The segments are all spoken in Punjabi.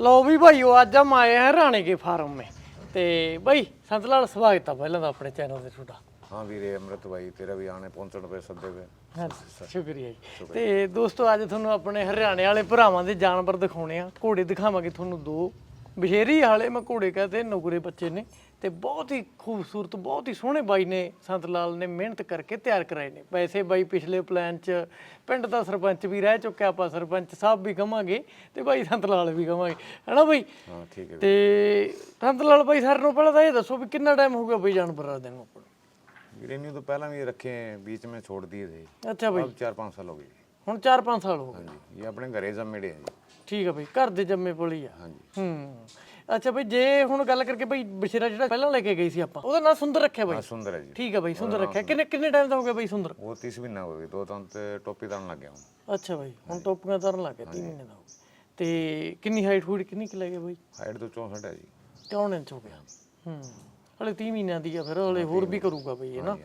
ਲੋ ਵੀ ਭਾਈ ਉਹ ਅੱਜ ਹਮ ਆਏ ਹੈ ਰਾਣੇ ਕੇ ਫਾਰਮ ਮੇ। ਤੇ ਭਾਈ ਸੰਤ ਲਾਲ ਸਵਾਗਤ ਆ ਪਹਿਲਾਂ ਤਾਂ ਆਪਣੇ ਚੈਨਲ ਤੇ ਤੁਹਾਡਾ ਹਾਂ ਵੀਰੇ ਅਮਰਤ ਭਾਈ ਤੇਰਾ ਵੀ ਆਣੇ ਪਹੁੰਚਣ ਪਏ ਸੱਦੇ ਪਏ। ਸ਼ੁਕਰੀਆ ਜੀ। ਤੇ ਦੋਸਤੋ ਅੱਜ ਤੁਹਾਨੂੰ ਆਪਣੇ ਹਰਿਆਣੇ ਵਾਲੇ ਭਰਾਵਾਂ ਦੇ ਜਾਨਵਰ ਦਿਖਾਉਣੇ ਆ। ਘੋੜੇ ਦਿਖਾਵਾਂਗੇ ਤੁਹਾਨੂੰ ਦੋ। ਬਸ਼ੇਰੀ ਵਾਲੇ ਮੈਂ ਘੋੜੇ ਕਹਤੇ ਨੁਕਰੇ ਬੱਚੇ ਨੇ। ਤੇ ਬਹੁਤ ਹੀ ਖੂਬਸੂਰਤ ਬਹੁਤ ਹੀ ਸੋਹਣੇ ਬਾਈ ਨੇ ਸੰਤ ਲਾਲ ਨੇ ਮਿਹਨਤ ਕਰਕੇ ਤਿਆਰ ਕਰਾਏ ਨੇ। ਪੈਸੇ ਬਾਈ ਪਿਛਲੇ ਪਲਾਨ 'ਚ ਪਿੰਡ ਦਾ ਸਰਪੰਚ ਵੀ ਰਹਿ ਚੁੱਕਿਆ ਆਪਾਂ ਸਰਪੰਚ ਸਾਹਿਬ ਵੀ ਕਵਾਂਗੇ ਤੇ ਬਾਈ ਸੰਤ ਲਾਲ ਵੀ ਕਵਾਂਗੇ। ਹੈਨਾ ਬਾਈ? ਹਾਂ ਠੀਕ ਹੈ ਤੇ ਸੰਤ ਲਾਲ ਬਾਈ ਸਰ ਨੂੰ ਪਹਿਲਾਂ ਤਾਂ ਇਹ ਦੱਸੋ ਵੀ ਕਿੰਨਾ ਟਾਈਮ ਹੋ ਗਿਆ ਬਾਈ ਜਾਨਵਰਾਂ ਦੇ ਨੂੰ ਆਪਾਂ ਨੂੰ? ਵੀਰੇ ਪਹਿਲਾਂ ਵੀ ਰੱਖੇ ਹੈ, बीच में छोड़ दिए थे ਅੱਛਾ ਬਾਈ। अब चार पाँच साल हो ਹੁਣ 4-5 ਸਾਲ ਹੋ ਗਏ। हाँ जी ये अपने घरे जमेड़े हैं ਠੀਕ ਆ ਬਾਈ ਘਰ ਦੇ ਜੰਮੇ ਪਲੀ ਆ। हाँ ਹੂੰ। ਅੱਛਾ ਬਈ ਜੇ ਹੁਣ ਗੱਲ ਕਰਕੇ ਬਈ ਬਸ਼ੇਰਾ ਜਿਹੜਾ ਪਹਿਲਾਂ ਲੈ ਕੇ ਗਈ ਸੀ ਆਪਾਂ ਉਹਦਾ ਨਾਂ ਸੁੰਦਰ ਰੱਖਿਆ ਬਈ। ਹਾਂ ਸੁੰਦਰ ਹੈ ਜੀ। ਠੀਕ ਹੈ ਬਈ ਸੁੰਦਰ ਰੱਖਿਆ। ਕਿੰਨੇ ਕਿੰਨੇ ਟਾਈਮ ਦਾ ਹੋ ਗਿਆ ਬਈ ਸੁੰਦਰ? ਉਹ 30 ਮਹੀਨਾ ਹੋ ਗਈ ਦੋ ਤਾਂ ਤੇ ਟੋਪੀ ਦਾਣ ਲੱਗ ਹੁਣ। ਅੱਛਾ ਬਈ ਹੁਣ ਟੋਪੀਆਂ ਤਰਨ ਲੱਗੇ 3 ਮਹੀਨੇ ਦਾ ਤੇ ਕਿੰਨੀ ਹਾਈਟ ਹੂਟ ਕਿੰਨੀ ਕਿ ਲੱਗੇ ਬਈ? ਹਾਈਟ ਤੋਂ 64 ਹੈ ਜੀ। 54 ਇੰਚ ਹੋ ਗਿਆ। ਹੂੰ ਹਲੇ 30 ਮਹੀਨਿਆਂ ਦੀ ਆ ਫਿਰ ਹਲੇ ਹੋਰ ਵੀ ਕਰੂਗਾ ਬਈ ਹੈ ਨਾ?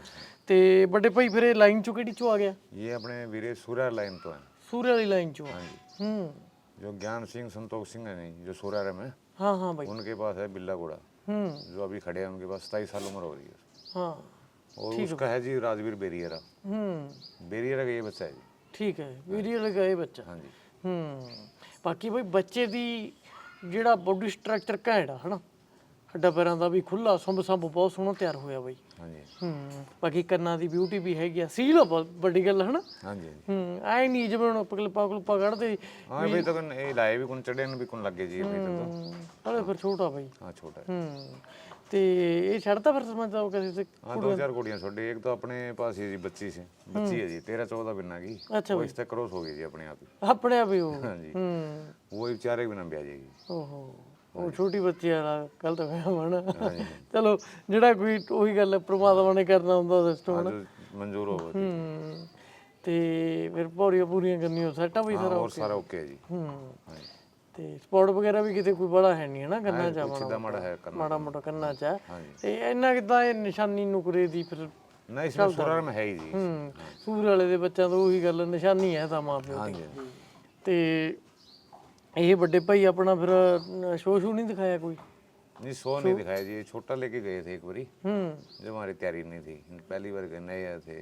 ਤੇ ਵੱਡੇ ਭਾਈ ਫਿਰ ਇਹ ਲਾਈਨ ਚੋਂ ਕਿਹੜੀ ਚੋਂ ਆ ਗਿਆ? ਇਹ ਆਪਣੇ ਵੀਰੇ ਸੂਰਾ ਲਾਈਨ ਤੋਂ ਹੈ। ਸੂਰਿਆ ਦੀ ਲਾਈਨ ਚੋਂ ਆ। ਹੂੰ। ਜੋ ਗਿਆਨ ਸਿੰਘ ਸੰਤੋਖ ਸਿੰਘ ਹੈ ਜੋ ਸੂਰਾ ਰਮ ਹਾਂ ਬਈ उनके पास है बिल्ला घोड़ा ਹੂੰ जो अभी खड़े हैं उनके पास सताईस साल उम्र हो रही है ਹਾਂ और उसका है जी राजवीर बेरियरा ਹੂੰ बेरियरा का ये बच्चा है जी ਠੀਕ ਹੈ ਵੀਡੀਓ ਲਗਾਏ ਬੱਚਾ हाँ जी ਹੂੰ ਬਾਕੀ ਬਈ ਬੱਚੇ ਦੀ ਜਿਹੜਾ ਬੋਡੀ ਸਟਰਕਚਰ ਘੈਂਟ ਆ ਹਨਾ ਹੱਡਾ ਪੈਰਾਂ ਦਾ ਵੀ ਖੁੱਲਾ ਸੰਭ ਸੰਭ ਬਹੁਤ ਸੋਹਣਾ ਤਿਆਰ ਹੋਇਆ ਬਈ हाँ जी ਹੂੰ ਬਾਕੀ ਕੰਨਾਂ ਦੀ ਬਿਊਟੀ ਵੀ ਹੈਗੀ ਆ ਸੀਲ ਆ ਬਹੁਤ ਵੱਡੀ ਗੱਲ ਹਨਾ हाँ ਜੀ हाँ जी ਹੂੰ ਐ ਨਹੀਂ ਜਿਵੇਂ ਹੁਣ ਪਗਲਪਾ ਪਗਲਪਾ ਕੱਢਦੇ हाँ भाई तो कौन- ये लाए भी कौन चढ़े भी कौन लगे जी अभी तक तो ਹੂੰ, ਹਲੇ ਫਿਰ ਛੋਟਾ ਬਈ हाँ छोटा है ਹੂੰ ਤੇ ਇਹ ਛੱਡਦਾ ਫਿਰ ਸਮਝ ਆਉ ਕਿਸੇ ਤੇ हाँ दो चार कुड़ियाँ छोड़ी एक तो अपने पास ही जी बच्ची से बच्ची है जी तेरह चौदह बिना की अच्छा वो इस तक क्रॉस हो गई जी अपने आप ही ਆਪਣੇ ਆਪ ਹੀ ਉਹ हाँ जी ਹੂੰ वो ही बेचारे बिना ब्याह जाएगी ਓਹੋ ਉਹ ਛੋਟੀ ਬੱਚਿਆਂ ਨਾਲ ਗਲਤ ਫਹਿਮ ਹਨਾ ਹਾਂਜੀ। ਚਲੋ ਜਿਹੜਾ ਕੋਈ ਉਹੀ ਗੱਲ ਪ੍ਰਮਾਤਮਾ ਨੇ ਕਰਨਾ ਹੁੰਦਾ ਸਿਸਟਮ ਹਨਾ? ਅੱਜ ਮਨਜ਼ੂਰ ਹੋ ਗਿਆ ਹੂੰ ਤੇ ਫਿਰ ਪੌੜੀਆਂ ਪੂਰੀਆਂ ਕਰਨੀਆਂ ਸੈਟਾ ਵੀ ਸਾਰਾ ਹੋਰ ਸਾਰਾ ਓਕੇ ਜੀ। ਹੂੰ ਤੇ ਸਪੋਰਟ ਵਗੈਰਾ ਵੀ ਕਿਤੇ ਕੋਈ ਬੜਾ ਹੈ ਨਹੀਂ ਹਨਾ? ਕਰਨਾ ਚਾਹਵਾ ਸਿੱਧਾ ਮਾੜਾ ਹੈ ਕਰਨਾ ਮਾੜਾ ਮੋਟਾ ਕਰਨਾ ਚਾ ਤੇ ਇੰਨਾ ਕਿਦਾਂ ਇਹ ਨਿਸ਼ਾਨੀ ਨੁਕਰੇ ਦੀ ਫਿਰ ਨਹੀਂ ਇਸ ਵਿੱਚ ਸੁਰਾਰਮ ਹੈ ਜੀ। ਹੂੰ ਸੂਰ ਵਾਲੇ ਦੇ ਬੱਚਿਆਂ ਤੋਂ ਉਹੀ ਗੱਲ ਨਿਸ਼ਾਨੀ ਹੈ ਤਾਂ ਮਾਂ ਦੀ। ਹਾਂਜੀ। ਤੇ ਇਹ ਵੱਡੇ ਭਾਈ ਆਪਣਾ ਫਿਰ ਸ਼ੋਅ ਸ਼ੂ ਨਹੀਂ ਦਿਖਾਇਆ ਕੋਈ नहीं सो नहीं दिखाया जी ये छोटा लेके गए थे एक बारी ਹੂੰ जब हमारी तैयारी नहीं थी पहली बार गए नए आए थे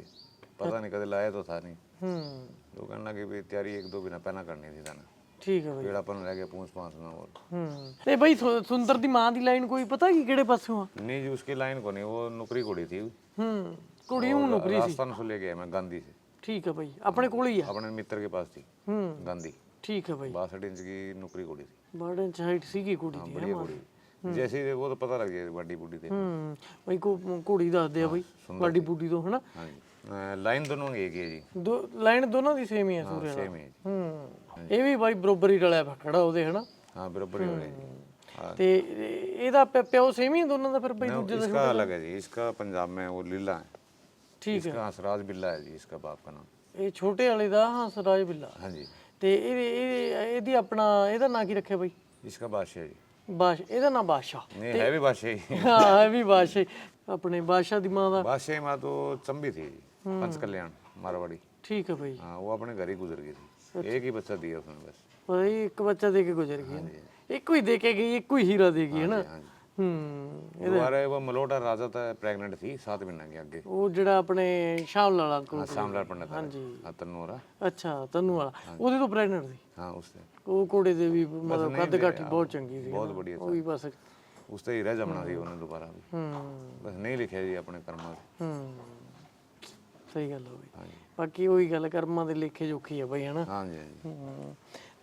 पता नहीं कदे लाया तो था नहीं ਹੂੰ तो कहने लगे भी तैयारी एक दो बिना पहना करनी थी था ना ਠੀਕ ਹੈ ਬਈ पेड़ापन रह गया पूछ पाँच में और ਹੂੰ ਤੇ ਬਈ ਸੁ- ਸੁੰਦਰ ਦੀ ਮਾਂ ਦੀ ਲਾਈਨ ਕੋਈ ਪਤਾ ਕੀ ਕਿਹੜੇ ਪਾਸੋਂ ਆ नहीं जी उसकी लाइन को नहीं वो नौकरी घोड़ी थी ਹੂੰ ਕੁੜੀ ਨੂੰ ਨੌਕਰੀ राजस्थान से ले गया मैं गांधी से ਠੀਕ ਹੈ ਬਈ ਆਪਣੇ ਕੋਲ ਹੀ ਆ अपने मित्र के पास थी ਹੂੰ गांधी ਠੀਕ ਹੈ ਬਈ बासठ इंच की नौकरी घोड़ी थी ਬਰਡਨ ਚ ਹਾਈਟ ਸੀਗੀ ਕੁੜੀ ਦੀ बढ़िया घोड़ी जैसे ही वो तो पता लग गया बड़ी बूढ़ी थी ਹੂੰ ਬਈ ਕੋ ਕੁੜੀ ਦੱਸਦੇ ਆ ਬਈ ਵੱਡੀ ਬੁੱਢੀ ਤੋਂ ਹਨਾ हाँ जी अ, लाइन दोनों की एक ही है जी ਦੋ ਲਾਈਨ ਦੋਨਾਂ ਦੀ ਸੇਮ ਹੀ ਆ ਸੂਰੇ सेम है जी ਹੂੰ ਇਹ ਵੀ ਬਾਈ ਬਰੋਬਰ ਹੀ ਰਲਿਆ ਵਾ ਖੜਾ ਉਹਦੇ ਹਨਾ हाँ बराबर ही हो रही है जी हाँ ਤੇ ਇਹ- ਇਹਦਾ ਪਿ- ਪਿਓ ਸੇਮ ਹੀ ਆ ਦੋਨਾਂ ਦਾ ਫਿਰ ਬਈ ना, ਦੂਜੇ ਦਾ इसका अलग है जी इसका पंजाब में वो लीला है ਠੀਕ ਹੈ इसका हंसराज बिल्ला है जी इसका बाप का नाम ਇਹ ਛੋਟੇ ਵਾਲੇ ਦਾ ਹੰਸਰਾਜ ਬਿੱਲਾ हाँ जी ਤੇ ਇਹ ਇਹ ਇਹਦੀ ਆਪਣਾ ਇਹਦਾ ਨਾਂ ਕੀ ਰੱਖਿਆ ਬਈ इसका बादशाह जी ਬਾਸ਼ ਇਹਦਾ ਨਾਂ ਬਾਦਸ਼ਾਹ नहीं है भी बादशाह ही ਹਾਂ ਇਹ ਵੀ ਬਾਦਸ਼ਾਹ ਆਪਣੇ ਬਾਦਸ਼ਾਹ ਦੀ ਮਾਂ ਦਾ बादशाह माँ तो चंबी थी जी पंच कल्याण मारवाड़ी ਠੀਕ ਹੈ ਬਈ हाँ वो अपने घर ही गुजर गई थी एक ही बच्चा दिया उसने बस ਪਰ ਇਹ ਇੱਕ ਬੱਚਾ ਦੇ ਕੇ ਗੁਜ਼ਰ ਗਈ ਨਾ। ਇੱਕੋ ਹੀ ਦੇ ਕੇ ਗਈ ਇੱਕੋ ही हीरा ਦੇ ਗਈ ਹੈ ਨਾ हाँ जी ਹੂੰ ਦੁਬਾਰਾ ਇਹ ਮਲੋਟਾ ਰਾਜਾ ਤਾਂ ਪ੍ਰੈਗਨੈਂਟ ਸੀ 7 ਮਹੀਨਾ ਗਿਆ ਅੱਗੇ। ਉਹ ਜਿਹੜਾ ਆਪਣੇ ਸ਼ਾਮ ਲਾਲਾ ਕੋਲ ਸ਼ਾਮ ਲਾਲ ਪੰਡਤ ਹਾਂਜੀ। ਹਾਂ ਅੱਛਾ ਤਨੂ ਵਾਲਾ। ਉਹਦੇ ਤੋਂ ਪ੍ਰੈਗਨੈਂਟ ਸੀ? ਹਾਂ ਉਸ ਤੇ ਉਹ ਕੋੜੇ ਦੇ ਵੀ ਮਤਲਬ ਕੱਦ ਘਾਟੀ ਬਹੁਤ ਚੰਗੀ ਸੀ। ਬਹੁਤ ਵਧੀਆ ਸੀ। ਉਹ ਵੀ ਬਸ ਉਸ ਤੇ ਹੀ ਰਹਿ ਜਾਣਾ ਸੀ ਉਹਨੇ ਦੁਬਾਰਾ ਵੀ। ਹੂੰ। ਬਸ ਨਹੀਂ ਲਿਖਿਆ ਜੀ ਆਪਣੇ ਕਰਮਾਂ ਦੇ ਹੂੰ। ਸਹੀ ਗੱਲ ਹੋ ਗਈ। ਬਾਕੀ ਉਹੀ ਗੱਲ ਕਰਮਾਂ ਦੇ ਲੇਖੇ ਜੋਖੀ ਆ ਬਈ ਹਨਾ? ਹਾਂਜੀ ਹਾਂਜੀ।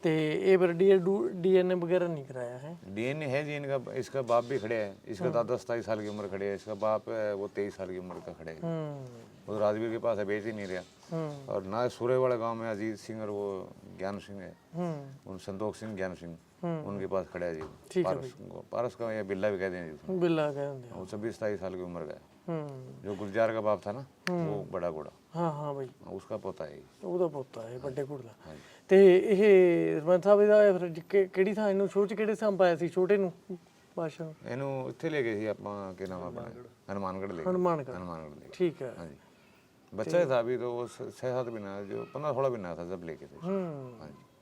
ਤੇ ये पर डीएनए वगैरह नहीं कराया है डीएनए है जी इनका इसका बाप भी खड़े है इसका दादा सताईस साल की उम्र खड़े है इसका बाप है, वो तेईस साल की उम्र का खड़े है हम्म, वो तो राजवीर के पास है बेच ही नहीं रहा हम्म, और ना सूर्यवाड़ा गांव में अजीत सिंह और वो ज्ञान सिंह है हम्म, उन संतोख सिंह ज्ञान सिंह उनके पास खड़ा है जी पारस को पारस का या बिल्ला भी कहते हैं जी बिल्ला कहते हैं वो छब्बीस सताईस साल की उम्र का है जो गुलजार का बाप था ना वो बड़ा घोड़ा ਹਾਂ ਹਾਂ ਬਾਈ ਉਸਕਾ ਪੋਤਾ ਹੈ ਉਹਦਾ ਪੋਤਾ ਹੈ ਵੱਡੇ ਕੁੜ ਦਾ ਤੇ ਇਹ ਸਰਪੰਚ ਸਾਹਿਬ ਇਹਦਾ ਫਿਰ ਕਿਹੜੀ ਥਾਂ ਇਹਨੂੰ ਛੋਟੇ ਕਿਹੜੇ ਥਾਂ ਪਾਇਆ ਸੀ ਛੋਟੇ ਨੂੰ ਬਾਸ਼ਾ ਨੂੰ ਇਹਨੂੰ ਇੱਥੇ ਲੈ ਗਏ ਸੀ ਆਪਾਂ ਕੀ ਨਾਮ ਆਪਣਾ ਹਨੂਮਾਨਗੜ ਲੈ ਗਏ ਹਨੂਮਾਨਗੜ ਹਨੂਮਾਨਗੜ ਠੀਕ ਹੈ ਹਾਂਜੀ बच्चा था अभी तो वो छः सात महीना जो पंद्रह सोलह महीना था जब लेके थे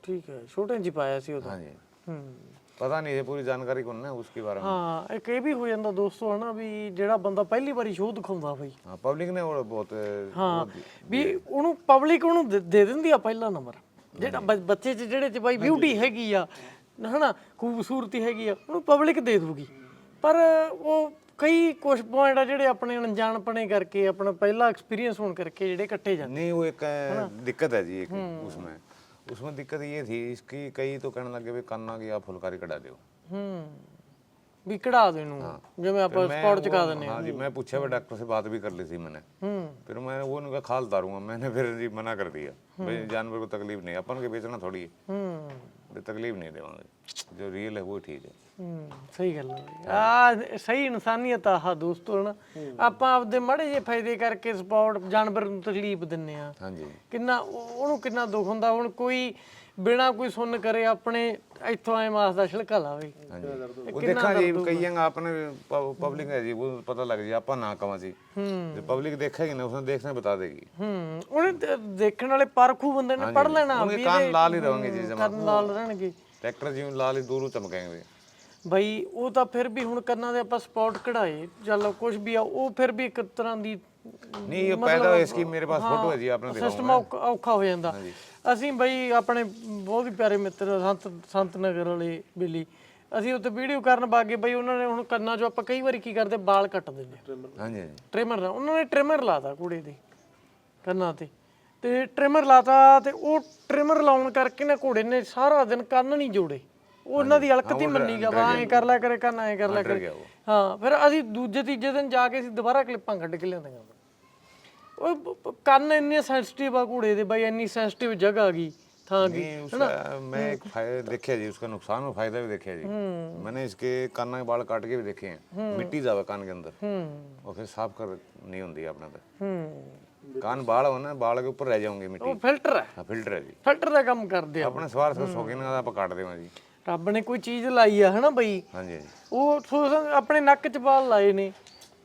ठीक है छोटे जी पाया सी हाँ जी ਪਤਾ ਨਹੀਂ ਇਹ ਪੂਰੀ ਜਾਣਕਾਰੀ ਕੋਣ ਨਾ ਉਸਕੇ ਬਾਰੇ ਹਾਂ ਇੱਕ ਇਹ ਵੀ ਹੋ ਜਾਂਦਾ ਦੋਸਤੋ ਹਨਾ ਵੀ ਜਿਹੜਾ ਬੰਦਾ ਪਹਿਲੀ ਵਾਰੀ ਸ਼ੋਅ ਦਿਖਾਉਂਦਾ ਬਈ ਹਾਂ ਪਬਲਿਕ ਨੇ ਉਹ ਬਹੁਤ ਹਾਂ ਵੀ ਉਹਨੂੰ ਪਬਲਿਕ ਉਹਨੂੰ ਦੇ ਦਿੰਦੀ ਆ ਪਹਿਲਾ ਨੰਬਰ ਜਿਹੜਾ ਬੱਚੇ ਚ ਜਿਹੜੇ ਚ ਬਾਈ ਬਿਊਟੀ ਹੈਗੀ ਆ ਹਨਾ ਖੂਬਸੂਰਤੀ ਹੈਗੀ ਆ ਉਹਨੂੰ ਪਬਲਿਕ ਦੇ ਦੂਗੀ ਪਰ ਉਹ ਕਈ ਕੁਝ ਪੁਆਇੰਟ ਆ ਜਿਹੜੇ ਆਪਣੇ ਅਣਜਾਣਪਣੇ ਕਰਕੇ ਆਪਣਾ ਪਹਿਲਾ ਐਕਸਪੀਰੀਅੰਸ ਹੋਣ ਕਰਕੇ ਜਿਹੜੇ ਕੱਟੇ ਜਾਂਦੇ ਨਹੀਂ ਉਹ ਇੱਕ ਦਿੱਕਤ ਹੈ ਜੀ ਇੱਕ ਉਸਮੇ उसमें उसमें दिक्कत ये थी इसकी कई तो कहने लगे भाई कान्ना की आप फुलकारी कटा दो ਹੂੰ ਵੀ ਕਢਾ ਦੇ ਨੂੰ ਜਿਵੇਂ ਆਪਾਂ ਸਪੌਟ ਚਕਾ ਦਿੰਦੇ हाँ जी मैं पूछा हुआ डॉक्टर से बात भी कर ली थी मैंने ਹੂੰ फिर मैं वो उनका खाल उतारूंगा मैंने फिर जी मना कर दिया भाई जानवर को तकलीफ नहीं अपन के बेचना थोड़ी है ਹੂੰ ਤੇ ਤਕਲੀਫ ਨਹੀਂ ਦੇਵਾਂਗੇ। ਜੋ ਰੀਅਲ ਹੈ ਉਹ ਠੀਕ ਹੈ। ਹੂੰ ਸਹੀ ਗੱਲ ਹੈ ਆ ਸਹੀ ਇਨਸਾਨੀਅਤ ਆ ਹਾ ਦੋਸਤੋ ਨਾ ਆਪਾਂ ਆਪਦੇ ਮਾੜੇ ਜਿਹੇ ਫਾਇਦੇ ਕਰਕੇ ਸਪੋਰਟ ਜਾਨਵਰ ਨੂੰ ਤਕਲੀਫ ਦਿੰਨੇ ਆ। ਹਾਂਜੀ। ਕਿੰਨਾ ਉਹਨੂੰ ਕਿੰਨਾ ਦੁੱਖ ਹੁੰਦਾ ਹੁਣ ਕੋਈ ਬਿਨਾ ਕੋਈ ਸੁਣ ਕਰੇ ਆਪਣੇ ਇੱਥੋਂ ਐ ਮਾਸ ਦਾ ਛਿਲਕਾ ਲਾਵੇ। ਉਹ ਦੇਖਾਂ ਜੀ ਕਈਆਂ ਆਪਣੇ ਪਬਲਿਕ ਹੈ ਜੀ ਉਹ ਪਤਾ ਲੱਗ ਜੀ ਆਪਾਂ ਨਾ ਕਵਾਂ ਸੀ ਜੇ ਪਬਲਿਕ ਦੇਖੇਗੀ ਨਾ ਉਸਨੇ ਦੇਖਣਾ ਬਤਾ ਦੇਗੀ। ਹੂੰ ਉਹਨੇ ਦੇਖਣ ਵਾਲੇ ਪਰਖੂ ਬੰਦੇ ਨੇ ਪੜ ਲੈਣਾ ਵੀ ਕੰਨ ਲਾਲ ਹੀ ਰਹੋਗੇ ਜੀ ਜਮਾ। ਕੰਨ ਲਾਲ ਰਹਿਣਗੇ। ਟਰੈਕਟਰ ਜਿਵੇਂ ਲਾਲ ਹੀ ਦੂਰੋਂ ਚਮਕਾਂਗੇ। ਬਈ ਉਹ ਤਾਂ ਫਿਰ ਵੀ ਹੁਣ ਕੰਨਾਂ ਦੇ ਆਪਾਂ ਸਪੌਟ ਕਢਾਏ ਚੱਲ ਕੁਝ ਵੀ ਆ ਉਹ ਫਿਰ ਵੀ ਇੱਕ ਤਰ੍ਹਾਂ ਦੀ ਨਹੀਂ ਇਹ ਪੈਦਾ ਹੋਇਆ ਇਸ ਮੇਰੇ ਪਾਸ ਫੋਟੋ ਹੈ ਜੀ ਆਪਨੇ ਦਿਖਾਉਂਗਾ। ਸਿਸਟਮ ਔਖਾ ਹੋ ਜਾਂਦਾ। ਅਸੀਂ ਬਈ ਆਪਣੇ ਬਹੁਤ ਹੀ ਪਿਆਰੇ ਮਿੱਤਰ ਸੰਤ ਸੰਤ ਨਗਰ ਵਾਲੇ ਬੇਲੀ। ਅਸੀਂ ਉੱਥੇ ਵੀਡੀਓ ਕਰਨ ਬਾਗੇ ਬਈ ਉਹਨਾਂ ਨੇ ਹੁਣ ਕੰਨਾਂ 'ਚੋਂ ਆਪਾਂ ਕਈ ਵਾਰੀ ਕੀ ਕਰਦੇ ਬਾਲ ਕੱਟ ਦਿੰਦੇ ਹਾਂਜੀ ਹਾਂਜੀ। ਟ੍ਰਿਮਰ ਨਾਲ ਉਹਨਾਂ ਨੇ ਟ੍ਰਿਮਰ ਲਾਤਾ ਕੁੜੀ ਦੇ ਕੰਨਾਂ ਤੇ। ਤੇ ਟ੍ਰਿਮਰ ਲਾਤਾ ਤੇ ਉਹ ਟ੍ਰਿਮਰ ਲਾਉਣ ਕਰਕੇ ਨਾ ਘੋੜੇ ਨੇ ਸਾਰਾ ਦਿਨ ਕੰਨ ਨਹੀਂ ਜੋੜੇ। ਉਹ ਉਹਨਾਂ ਦੀ ਅਲਕਤ ਹੀ ਮੰਨੀ ਗਾ ਵਾ ਐ ਕਰ ਲੈ ਕਰੇ ਕੰਨ ਐ ਕਰ ਲੈ ਕਰੇ। ਹਾਂ ਫਿਰ ਅਸੀਂ ਦੂਜੇ ਤੀਜੇ ਦਿਨ ਜਾ ਕੇ ਅਸੀਂ ਦੁਬਾਰਾ ਕਲਿੱਪਾਂ ਕੱਢ ਕੇ ਲਿਆਂਦੀਆਂ ਉਹ ਬ- ਬ- ਕੰਨ ਇੰਨੇ ਸੈਂਸਿਟਿਵ ਆ ਘੋੜੇ ਦੇ ਬਾਈ ਇੰਨੀ ਸੈਂਸਿਟਿਵ ਜਗ੍ਹਾ ਆ ਗਈ ਥਾਂ ਗਈ नहीं उसका मैं एक फायदा देखा जी उसका नुकसान और फायदा भी देखा जी मैंने इसके कान के बाल काट के भी देखे हैं मिट्टी जावे कान के अंदर ਹੂੰ और फिर साफ कर नहीं होती है अपना तो ਹੂੰ कान बाल हो ना बाल के ऊपर रह जाओगे मिट्टी ਉਹ ਫਿਲਟਰ ਹੈ हाँ फिल्टर है जी ਫਿਲਟਰ ਦਾ ਕੰਮ ਕਰਦੇ ਆ अपने सवार से शौकीन का आप काट देवा जी ਰੱਬ ਨੇ ਕੋਈ ਚੀਜ਼ ਲਾਈ ਆ ਹਨਾ ਬਈ हाँ जी हाँ जी ਉਹ ਸੋਚ ਆਪਣੇ ਨੱਕ 'ਚ ਬਾਲ ਲਾਏ ਨੇ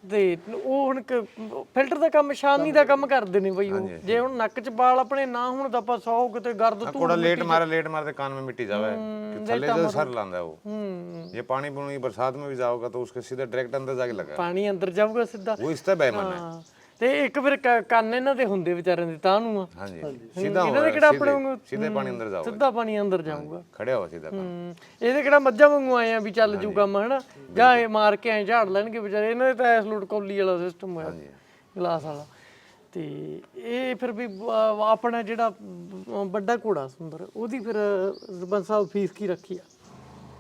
ਤੇ ਉਹ ਹੁਣ ਫਿਲਟਰ ਦਾ ਕੰਮ ਸ਼ਾਨੀ ਦਾ ਕੰਮ ਕਰਦੇ ਨੇ ਬਈ ਉਹ ਜੇ ਹੁਣ ਨੱਕ 'ਚ ਬਾਲ ਆਪਣੇ ਨਾ ਹੋਣ ਤਾਂ ਆਪਾਂ ਸੌ ਕਿਤੇ ਗਰਦ ਤੂੰ थोड़ा लेट मारे लेट मारते कान में मिट्टी जावे कि थल्ले से सर लांदा है वो ਹੂੰ ये पानी पुनी बरसात में भी जाओगा तो उसके सीधे डायरेक्ट अंदर जाके लगा ਪਾਣੀ ਅੰਦਰ ਜਾਊਗਾ ਸਿੱਧਾ वो इससे बेईमान है ਹਾਂ ਤੇ ਇੱਕ ਫਿਰ ਕੰਨ ਇਹਨਾਂ ਦੇ ਹੁੰਦੇ ਵਿਚਾਰਿਆਂ ਦੇ ਤਾਂ ਨੂੰ ਹਾਂਜੀ ਸਿੱਧਾ ਇਹਨਾਂ ਦੇ ਕਿਹੜਾ ਆਪਣੇ ਵਾਂਗੂ? ਸਿੱਧੇ ਪਾਣੀ ਅੰਦਰ ਜਾਓ ਸਿੱਧਾ ਪਾਣੀ ਅੰਦਰ ਜਾਊਗਾ। ਖੜਿਆ ਹੋ ਸਿੱਧਾ ਪਾਣੀ। ਇਹਦੇ ਕਿਹੜਾ ਮੱਝਾਂ ਵਾਂਗੂ ਆਏ ਆ ਵੀ ਚੱਲ ਜੂ ਕੰਮ ਹਨਾ? ਜਾਂ ਇਹ ਮਾਰ ਕੇ ਐ ਝਾੜ ਲੈਣਗੇ ਵਿਚਾਰੇ ਇਹਨਾਂ ਦੇ ਤਾਂ ਐਸਲੂਟ ਕੌਲੀ ਵਾਲਾ ਸਿਸਟਮ ਹੋਇਆ ਗਲਾਸ ਵਾਲਾ। ਤੇ ਇਹ ਫਿਰ ਵੀ ਆਪਣਾ ਜਿਹੜਾ ਵੱਡਾ ਘੋੜਾ ਸੁੰਦਰ ਉਹਦੀ ਫਿਰ ਸਰਪੰਚ ਸਾਹਿਬ ਫੀਸ ਕੀ ਰੱਖੀ ਆ?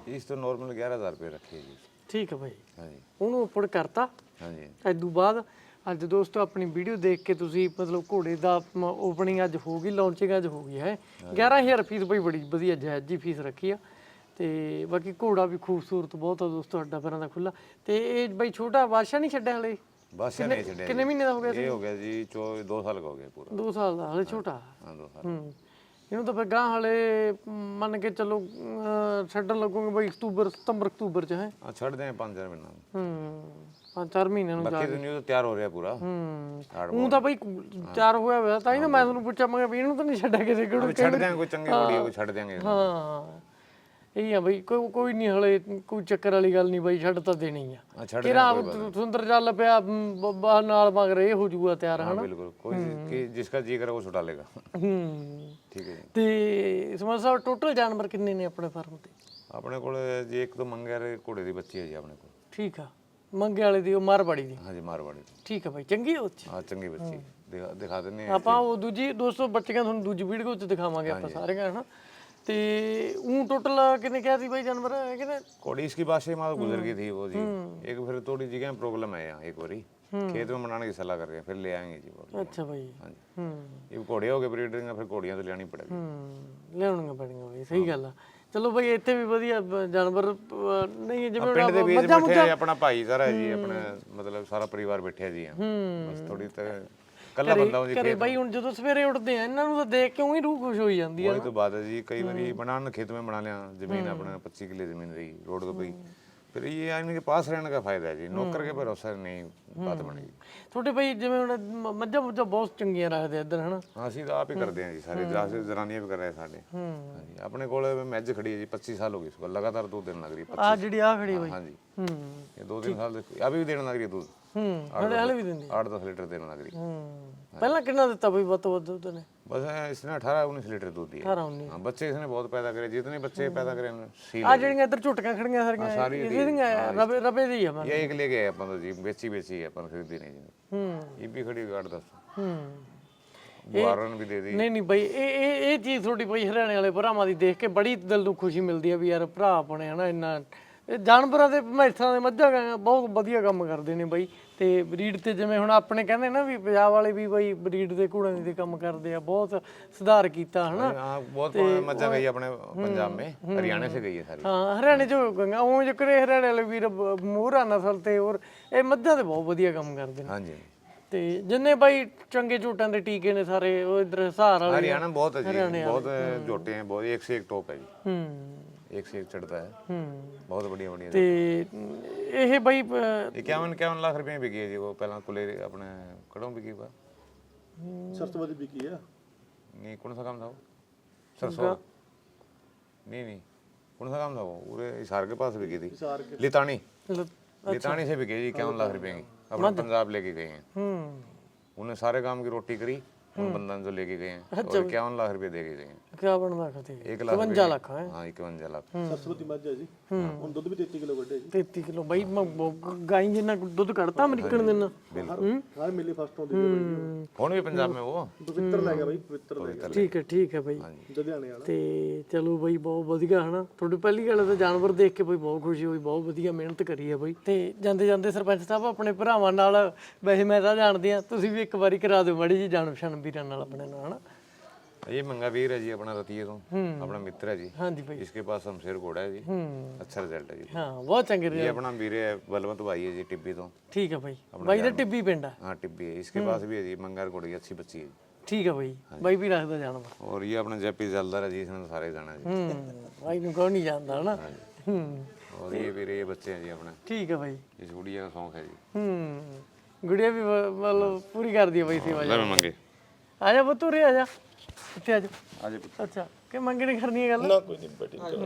ਇਸ ਤੋਂ ਨਾਰਮਲ 11000 ਰੁਪਏ ਰੱਖੇ ਜੀ। ਠੀਕ ਹੈ ਭਾਈ। ਹਾਂਜੀ। ਉਹਨੂੰ ਉੱਪਰ ਕਰਤਾ। ਹਾਂਜੀ। ਐਦੂ ਬਾਅਦ ਅੱਜ ਦੋਸਤੋ ਆਪਣੀ ਵੀਡੀਓ ਦੇਖ ਕੇ ਤੁਸੀਂ ਮਤਲਬ ਘੋੜੇ ਦਾ ਓਪਨਿੰਗ ਅੱਜ ਹੋ ਗਈ ਲਾਂਚਿੰਗ ਅੱਜ ਹੋ ਗਈ ਹੈ। 11000 ਫੀਸ ਬਈ ਬੜੀ ਵਧੀਆ ਜਾਇਜ਼ ਜੀ ਫੀਸ ਰੱਖੀ ਆ। ਤੇ ਬਾਕੀ ਘੋੜਾ ਵੀ ਖੂਬਸੂਰਤ ਬਹੁਤ ਆ ਦੋਸਤੋ ਅੱਡਾ ਪਰਾਂ ਦਾ ਖੁੱਲਾ ਤੇ ਇਹ ਬਈ ਛੋਟਾ ਬਾਦਸ਼ਾਹ ਨਹੀਂ ਛੱਡਿਆ ਹਲੇ? ਬਾਦਸ਼ਾਹ ਨਹੀਂ ਛੱਡਿਆ ਕਿੰਨੇ ਮਹੀਨੇ ਦਾ ਹੋ ਗਿਆ ਸੀ? ਇਹ ਹੋ ਗਿਆ ਜੀ 2 ਸਾਲ ਦਾ ਹੋ ਗਿਆ ਪੂਰਾ। 2 ਸਾਲ ਦਾ ਹਲੇ ਛੋਟਾ? ਹਾਂ 2 ਸਾਲ। ਹੂੰ। ਇਹਨੂੰ ਤਾਂ ਫਿਰ ਗਾਂ ਹਲੇ ਮੰਨ ਕੇ ਚੱਲੋ ਛੱਡਣ ਲੱਗੋਗੇ ਬਈ ਅਕਤੂਬਰ ਸਤੰਬਰ ਅਕਤੂਬਰ ਚ ਹੈ? ਛੱਡਦੇ ਆ 5 ਮਹੀਨਾ। ਹੂੰ। ਪੰਜ ਚਾਰ ਮਹੀਨਿਆਂ ਨੂੰ ਬਾਕੀ ਦੁਨੀਆ ਤਾਂ ਤਿਆਰ ਹੋ ਰਿਹਾ ਪੂਰਾ। ਹੂੰ। ਉਹ ਤਾਂ ਬਈ ਚਾਰ ਹੋਇਆ ਹੋਇਆ ਤਾਂ ਹੀ ਨਾ ਮੈਂ ਤੁਹਾਨੂੰ ਪੁੱਛਿਆ ਮੈਂ ਵੀ ਇਹਨੂੰ ਤਾਂ ਨਹੀਂ ਛੱਡਿਆ ਕਿਸੇ ਕੋਲ। ਛੱਡ ਦਿਆਂ ਕੋਈ ਚੰਗੇ ਕੁੜੀ ਕੋਈ ਛੱਡ ਦਿਆਂਗੇ। ਹਾਂ। ਇਹ ਆ ਬਈ ਕੋਈ ਕੋਈ ਨਹੀਂ ਹਲੇ ਕੋਈ ਚੱਕਰ ਵਾਲੀ ਗੱਲ ਨਹੀਂ ਬਈ ਛੱਡ ਤਾਂ ਦੇਣੀ ਆ। ਕਿਹੜਾ ਸੁੰਦਰ ਚੱਲ ਪਿਆ ਨਾਲ ਮਗਰ ਇਹ ਹੋ ਜੂਗਾ ਤਿਆਰ ਹਨਾ? ਬਿਲਕੁਲ। ਕੋਈ ਜਿਸ ਦਾ ਜੀ ਕਰੇ ਉਹ ਛੁਡਾ ਲੇਗਾ ਹੂੰ। ਠੀਕ ਹੈ ਤੇ ਸਮਝ ਸਾਹਿਬ ਟੋਟਲ ਜਾਨਵਰ ਕਿੰਨੇ ਨੇ ਆਪਣੇ ਫਾਰਮ ਤੇ? ਆਪਣੇ ਕੋਲ ਜੇ ਇੱਕ ਤੋਂ ਮੰਗਿਆ ਰੇ ਘੋੜੇ ਦੀ ਬੱਚੀ ਹੈ ਜੀ ਆਪਣੇ ਕੋਲ। ਠੀਕ ਆ। ਮੰਗੇ ਵਾਲੇ ਦੀ ਉਹ ਮਾਰਵਾੜੀ ਦੀ हाँ जी मारवाड़ी की। ਠੀਕ ਆ ਬਾਈ ਚੰਗੀ ਆ ਉਹ 'ਚ हाँ चंगी बच्ची दिखा दिखा देने ਆਪਾਂ ਉਹ ਦੂਜੀ ਦੋਸਤੋ ਬੱਚੀਆਂ ਤੁਹਾਨੂੰ ਦੂਜੀ ਵੀਡੀਓ 'ਚ ਦਿਖਾਵਾਂਗੇ ਆਪਾਂ ਸਾਰੀਆਂ ਹਨਾ ਤੇ ਉਹ ਟੋਟਲ ਕਿੰਨੇ ਕਿਹਾ ਸੀ ਬਾਈ ਜਾਨਵਰ ਹੈਗੇ ਨੇ घोड़ी इसकी बात से माँ गुजर गई थी वो जी एक फिर थोड़ी जगह में प्रॉब्लम है यहाँ एक बारी खेत में बनाने की सलाह कर रहे हैं फिर ले आएंगे जी वो ਅੱਛਾ ਬਾਈ हाँ जी ਹੂੰ ये घोड़े हो गए ब्रीडर फिर घोड़ियाँ तो लेनी पड़ेगी ਹੂੰ ਲਿਆਉਣੀਆਂ ਪੈਣੀਆਂ ਬਾਈ ਸਹੀ ਗੱਲ ਆ ਚਲੋ ਬਈ ਇੱਥੇ ਵੀ ਵਧੀਆ ਜਾਨਵਰ ਨਹੀਂ ਜਿਵੇਂ ਪਿੰਡ ਦੇ ਆਪਾਂ ਬੈਠੇ ਆ ਆਪਣਾ ਭਾਈ ਸਾਰਾ ਜੀ ਆਪਣਾ ਮਤਲਬ ਸਾਰਾ ਪਰਿਵਾਰ ਬੈਠਿਆ ਜੀ। ਆ ਬਸ ਥੋੜੀ ਤਾਂ ਕੱਲਾ ਬੰਦਾ ਉਹ ਜੀ ਘਰੇ ਹੁਣ ਜਦੋਂ ਸਵੇਰੇ ਉੱਠਦੇ ਆ ਇਹਨਾਂ ਨੂੰ ਤਾਂ ਦੇਖ ਕੇ ਉਹੀ ਰੂਹ ਖੁਸ਼ ਹੋਈ ਜਾਂਦੀ ਹੈ ਉਹੀ ਤੋਂ ਬਾਅਦ ਹੈ ਜੀ ਕਈ ਵਾਰੀ ਬਣਾਉਣ ਖੇਤ ਵਿੱਚ ਬਣਾ ਲਿਆ ਜ਼ਮੀਨ ਆਪਣਾ 25 ਕਿੱਲੇ ਜ਼ਮੀਨ ਰਹੀ ਰੋਡ ਤੋਂ फिर ये आदमी के पास रहने का फायदा है जी नौकर के भरोसे नहीं बात बनेगी ਤੁਹਾਡੇ ਭਾਈ ਜਿਵੇਂ ਹੁਣ ਮ- ਮੱਝਾਂ ਮੁੱਝਾਂ ਬਹੁਤ ਚੰਗੀਆਂ ਰੱਖਦੇ ਆ ਇੱਧਰ ਹਨਾ ਹਾਂ ਅਸੀਂ ਤਾਂ ਆਪ ਹੀ ਕਰਦੇ ਹਾਂ ਜੀ ਸਾਰੇ ਜਾਸੇ ਜ਼ਰਾਨੀਆਂ ਵੀ ਕਰ ਰਹੇ ਸਾਡੇ ਹਾਂਜੀ ਆਪਣੇ ਕੋਲ ਮੱਝ ਖੜੀ ਹੈ ਜੀ 25 ਸਾਲ ਹੋ ਗਏ ਇਸ ਕੋਲ ਲਗਾਤਾਰ ਦੁੱਧ ਦੇਣ ਲੱਗ ਰਹੀ ਹੈ ਆ ਜਿਹੜੀ ਆ ਖੜੀ ਬਈ ਹਾਂਜੀ ਹੂੰ ਇਹ ਦੋ ਤਿੰਨ ਸਾਲ ਦੇ ਅਭੀ ਵੀ ਦੇਣ ਲੱਗ ਰਹੀ ਹੈ ਦੁੱਧ ਹੂੰ ਹਲੇ ਹਲੇ ਵੀ ਦਿੰਦੀ 8-10 ਲੀਟਰ ਦੇਣ ਲੱਗ ਰਹੀ ਹੈ ਹੂੰ ਪਹਿਲਾਂ ਕਿੰਨਾ ਦਿੱਤਾ ਬਈ ਵੱਧ ਤੋਂ ਵੱਧ ਦੁੱਧ ਨੇ बस है, इसने 18-19 लीटर दूध दिया 18 19 हाँ बच्चे इसने बहुत पैदा करे जितने बच्चे पैदा करे उन्होंने सील ਆ ਜਿਹੜੀਆਂ ਇੱਧਰ ਝੁੱਟੀਆਂ ਖੜੀਆਂ ਸਾਰੀਆਂ ਸਾਰੀ ਇਹਦੀਆਂ ਦੀਆਂ ਰਬੇ ਰਬੇ ਦੀ ਆ ਮਨ ये एक ले गए अपन तो जी बेची बेची है अपन खरीदी नहीं जी ਹੂੰ ये भी खड़ी गाड़ दस ਹੂੰ बुआरन भी दे दी ਨਹੀਂ ਨਹੀਂ ਬਈ ਇਹ ਇਹ ਇਹ ਚੀਜ਼ ਤੁਹਾਡੀ ਬਈ ਹਰਿਆਣੇ ਵਾਲੇ ਭਰਾਵਾਂ ਦੀ ਦੇਖ ਕੇ ਬੜੀ ਦਿਲ ਨੂੰ ਖੁਸ਼ੀ ਮਿਲਦੀ ਆ ਵੀ ਯਾਰ ਭਰਾ ਆਪਣੇ ਹਨਾ ਇੰਨਾ ਇਹ ਜਾਨਵਰਾਂ ਦੇ ਮੈਸਾਂ ਦੇ ਮੱਝਾਂ ਗਾਂ ਬਹੁਤ ਵਧੀਆ ਕੰਮ ਕਰਦੇ ਨੇ ਬਈ ਤੇ ਬਰੀਡ ਤੇ ਜਿਵੇਂ ਹੁਣ ਆਪਣੇ ਕਹਿੰਦੇ ਨਾ ਵੀ ਪੰਜਾਬ ਵਾਲੇ ਵੀ ਬਈ ਬਰੀਡ ਦੇ ਘੋੜਿਆਂ ਦੇ ਕੰਮ ਕਰਦੇ ਆ ਬਹੁਤ ਸੁਧਾਰ ਕੀਤਾ ਹਨਾ हाँ बहुत मजा गई अपने पंजाब में हरियाणा से गई है सारी ਹਾਂ ਹਰਿਆਣੇ ਚ ਗੰਗਾ ਉਹ ਜਿਕਰੇ ਹਰਿਆਣੇ ਵਾਲੇ ਵੀਰ ਬ- ਮੋਹਰਾ ਨਸਲ ਤੇ ਹੋਰ ਇਹ ਮੱਝਾਂ ਦੇ ਬਹੁਤ ਵਧੀਆ ਕੰਮ ਕਰਦੇ ਨੇ हाँ जी ਤੇ ਜਿੰਨੇ ਬਾਈ ਚੰਗੇ ਝੂਟਾਂ ਦੇ ਟੀਕੇ ਨੇ ਸਾਰੇ ਉਹ ਇਧਰ ਹਿਸਾਰ ਵਾਲੇ हरियाणा में बहुत है जी बहुत जोटे हैं बहुत एक से एक टॉप है जी ਹੂੰ एक से एक चढ़ता है ਹੂੰ बहुत बढ़िया बढ़िया ਤੇ ਇਹ ਬਈ ਅਹ, इक्यावन इक्यावन लाख रुपए में बिकी है जी वो पहला कुले अपने कड़ों बिकी हुआ ਸਰਸਵਤੀ ਵਿਕੀ ਆ नहीं कौन सा काम था वो सरसों नहीं नहीं कौन सा काम था वो पूरे हिसार के पास बिकी थी ਹਿਸਾਰ के ਲ- लितानी लितानी से बिके जी इक्यावन लाख रुपए की अपना पंजाब लेके गए हैं ਹੂੰ उन्हें सारे काम की रोटी करी उन बंधन जो लेके गए हैं और इक्यावन लाख रुपए दे के गए हैं ਕਿਆ ਬਣਦਾ ਖਤੇ एक लाख 52 ਲੱਖ ਹੈ हाँ इक्यावन लाख ਸਰਸਵਤੀ ਮੱਝ ਹੈ ਜੀ ਹੁਣ ਦੁੱਧ ਵੀ 33 ਕਿਲੋ ਕੱਢਿਆ ਜੀ 33 ਕਿਲੋ ਬਈ ਮੈਂ ਬ- ਗਾਈ ਜਿੰਨਾ ਕੁ ਦੁੱਧ ਕੱਢਤਾ ਅਮਰੀਕਨ ਦਿਨ ਹਰ ਮੇਲੇ ਫਸਟ ਆਉਂਦੀ ਹੈ ਬਾਈ कौन भी पंजाब में वो ਪਵਿੱਤਰ ਲੈ ਗਿਆ ਬਾਈ ਪਵਿੱਤਰ ਲੈ ਗਿਆ ਠੀਕ ਹੈ ਠੀਕ ਹੈ ਬਈ ਲੁਧਿਆਣੇ ਵਾਲਾ ਤੇ ਚਲੋ ਬਈ ਬਹੁਤ ਵਧੀਆ ਹਨਾ ਤੁਹਾਡੀ ਪਹਿਲੀ ਗੱਲ ਤਾਂ ਜਾਨਵਰ ਦੇਖ ਕੇ ਬਈ ਬਹੁਤ ਖੁਸ਼ੀ ਹੋਈ ਬਹੁਤ ਵਧੀਆ ਮਿਹਨਤ ਕਰੀ ਹੈ ਬਈ ਤੇ ਜਾਂਦੇ ਜਾਂਦੇ ਸਰਪੰਚ ਸਾਹਿਬ ਆਪਣੇ ਭਰਾਵਾਂ ਨਾਲ ਵੈਸੇ ਮੈਂ ਤਾਂ ਜਾਣਦੀ ਆ ਤੁਸੀਂ ਵੀ ਇੱਕ ਵਾਰੀ ਕਰਾ ਦਿਓ ਮਾੜੀ ਜੀ ਜਾਣ ਪਛਾਣ ਵੀਰਾਂ ਨਾਲ ਆਪਣੇ ਨਾਲ ਹਨਾ ये मंगावीर है जी अपना रतिये तो अपना मित्र है जी ਹਾਂਜੀ ਬਈ इसके पास शमशेर घोड़ा है जी ਹੂੰ अच्छा रिजल्ट है जी ਹਾਂ ਬਹੁਤ ਚੰਗੇ ਰਹੇ ये अपना वीर है बलवंत भाई है जी टिब्बी तो ਠੀਕ ਹੈ ਬਈ ਬਾਈ ਦਾ ਟਿੱਬੀ ਪਿੰਡ ਆ हाँ टिब्बी है इसके पास भी है जी मंगार घोड़े की अच्छी बच्ची है जी ਠੀਕ ਹੈ ਬਈ ਬਾਈ ਵੀ ਰੱਖਦਾ ਜਾਨਵਰ और ये अपना जेपी जलदार है जी इसने सारे जाना जी ਹੂੰ ਬਾਈ ਨੂੰ ਕੋਈ ਨਹੀਂ ਜਾਣਦਾ ਹਨਾ ਹੂੰ और ये वीर ये बच्चे हैं जी अपने ਠੀਕ ਹੈ ਬਾਈ इस गुड़िया का शौक है जी ਹੂੰ ਗੁੜੀਆ ਵੀ ਬ- ਮਤਲਬ ਪੂਰੀ ਕਰਦੀ ਹੈ ਬਾਈ ਸੇਵਾ ले मैं मंगे ਆ ਜਾ ਪੁੱਤ ਉਰੇ ਆ ਜਾ। ਇੱਥੇ ਆ ਜਾ। ਆ ਜਾ ਪੁੱਤ। ਅੱਛਾ ਕਿ ਮੰਗਣੀ ਕਰਨੀ ਹੈ ਗੱਲ? ਨਾ ਕੋਈ ਨਹੀਂ ਬੈਠੀ ਕਰ।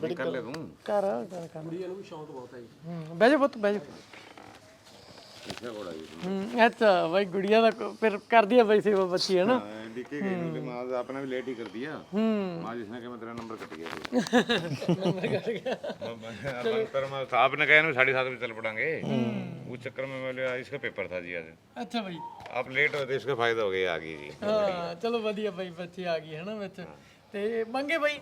ਬੈਠੀ ਕਰ ਲੈ ਤੂੰ। ਕਰ ਕਰ ਕਰ। ਕੁੜੀਆਂ ਨੂੰ ਸ਼ੌਂਕ ਬਹੁਤ ਹੈ ਜੀ। ਹੂੰ ਬਹਿ ਜਾ ਪੁੱਤ ਬਹਿ इसका घोड़ा जी ਹੂੰ ਅੱਛਾ ਬਾਈ ਗੁੜੀਆ ਦਾ ਕ- ਫਿਰ ਕਰਦੀ ਹੈ ਬਾਈ ਸੇਵਾ ਬੱਚੀ ਹੈ ਨਾ डीके गई ना माँ आपने भी लेट ही कर दिया ਹੂੰ माँ जिसने कहा मैं तेरा नंबर कट गया अपन पर मैं था आपने कहा ना साढ़े सात बजे चल पड़ेंगे उस चक्कर में बोले यार, इसका पेपर था जी आज ਅੱਛਾ ਬਾਈ आप लेट हुए थे इसका फायदा हो गया आगे जी ਹਾਂ ਚਲੋ ਵਧੀਆ ਬਾਈ ਬੱਚੀ ਆ ਗਈ ਹੈ ਨਾ ਵਿੱਚ ਤੇ ਮੰਗੇ ਬਾਈ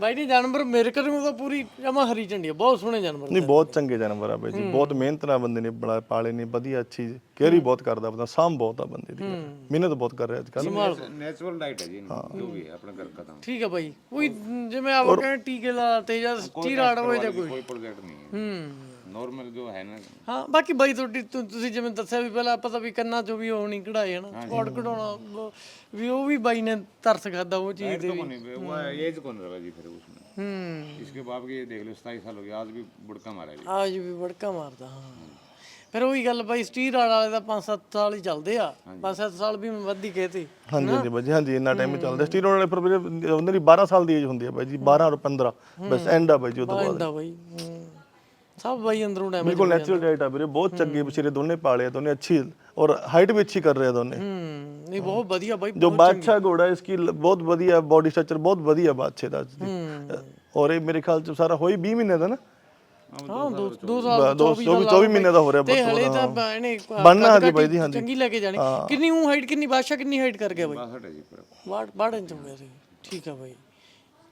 ਬਾਈ ਜੀ ਜਾਨਵਰ ਮੇਰੇ ਘਰ ਨੂੰ ਤਾਂ ਪੂਰੀ ਜਮਾ ਹਰੀ ਝੰਡੀ ਆ ਬਹੁਤ ਸੋਹਣੇ ਜਾਨਵਰ ਨਹੀਂ ਬਹੁਤ ਚੰਗੇ ਜਾਨਵਰ ਆ ਬਾਈ ਜੀ ਬਹੁਤ ਮਿਹਨਤ ਨਾਲ ਬੰਦੇ ਨੇ ਬਣਾ ਪਾਲੇ ਨੇ ਵਧੀਆ ਅੱਛੀ ਕੇਅਰੀ ਬਹੁਤ ਕਰਦਾ ਬੰਦਾ ਸਾਮ ਬਹੁਤ ਆ ਬੰਦੇ ਦੀ। ਮਿਹਨਤ ਬਹੁਤ ਕਰ ਰਿਹਾ ਅੱਜ ਕੱਲ ਨੈਚੁਰਲ ਡਾਈਟ ਹੈ ਜੀ ਜੋ ਵੀ ਆਪਣਾ ਘਰ ਦਾ ਤਾਂ ਠੀਕ ਹੈ ਬਾਈ ਕੋਈ ਜਿਵੇਂ ਆਪਾਂ ਕਹਿੰਦੇ ਟੀਕੇ ਲਾ ਤੇ ਜਾਂ ਸਟੀਰਾਇਡ ਹੋਏ ਜਾਂ ਕੋਈ। ਕੋਈ ਪ੍ਰੋਜੈਕਟ ਨਹੀਂ ਹੈ। ਹੂੰ। नॉर्मल जो है ना ਹਾਂ ਬਾਕੀ ਬਾਈ ਤੁਹਾਡੀ ਤੁ- ਤੁਸੀਂ ਜਿਵੇਂ ਦੱਸਿਆ ਵੀ ਪਹਿਲਾਂ ਪਤਾ ਵੀ ਕੰਨਾਂ ਚੋਂ ਵੀ ਹੋਣੀ ਕਢਾਏ ਹਨਾ ਸਪੌਟ ਕਢਾਉਣਾ ਉਹ- ਵੀ ਉਹ ਵੀ ਬਾਈ ਨੇ ਤਰਸ ਖਾਦਾ ਉਹ ਚੀਜ਼ ਦੇ तो कौन है वो एज कौन रहा जी फिर उसमें ਹੂੰ इसके बाप की ये देख लो सताईस साल हो गया आज भी बुड़का मारा है जी ਆਜ ਵੀ ਵੜਕਾ ਮਾਰਦਾ ਹਾਂ ਫਿਰ ਉਹੀ ਗੱਲ ਬਾਈ ਸਟੀਰਾਇਡ ਵਾਲੇ ਦਾ 5-7 ਸਾਲ ਹੀ ਚੱਲਦੇ ਆ 5-7 ਸਾਲ ਵੀ ਮੈਂ ਵੱਧ ਹੀ ਕਹਤੇ ਹਾਂਜੀ ਹਾਂਜੀ ਬਾਈ ਜੀ ਹਾਂਜੀ ਇੰਨਾ ਟਾਈਮ ਚੱਲਦਾ ਸਟੀਰੋਇਡ ਵਾਲੇ ਪਰ ਵੀਰੇ ਉਹਨਾਂ ਦੀ 12 ਸਾਲ ਦੀ ਏਜ ਹੁੰਦੀ ਆ ਬਾਈ ਜੀ 12 ਔਰ 15 ਬਸ ਐਂਡ ਆ ਬਾਈ ਜੀ ਉਹ ਤੋਂ ਬਾਅਦ ਆਂਦਾ ਬਾਈ ਹੂੰ। ਸਭ ਬਾਈ ਅੰਦਰੋਂ ਡੈਮੇਜ ਬਿਲकुल नेचुरल डाइट ਵੀਰੇ ਬਹੁਤ ਚੰਗੇ ਬਛੀਰੇ ਦੋਨੇ ਪਾਲੇ ਆ, ਦੋਨੇ ਅੱਛੀ ਔਰ ਹਾਈਟ ਵੀ ਅੱਛੀ ਕਰ ਰਹੇ ਆ ਦੋਨੇ। ਹੂੰ ਨਹੀਂ ਬਹੁਤ ਵਧੀਆ ਬਾਈ ਜੋ ਬਾਦਸ਼ਾਹ ਘੋੜਾ ਇਸकी ਲ- ਬਹੁਤ ਵਧੀਆ ਬਾਡੀ ਸਟਰਕਚਰ ਬਹੁਤ ਵਧੀਆ ਬਾਦਸ਼ਾਹ ਦਾ। ਜੀ। ਔਰ ਇਹ ਮੇਰੇ ਖਿਆਲ ਚ ਸਾਰਾ ਹੋਈ 20 ਮਹੀਨੇ ਦਾ ਨਾ? ਹਾਂ ਦੋ ਦੋ ਸਾਲ ਕਿੰਨੀ ਬਾਦਸ਼ਾਹ ਕਿੰਨੀ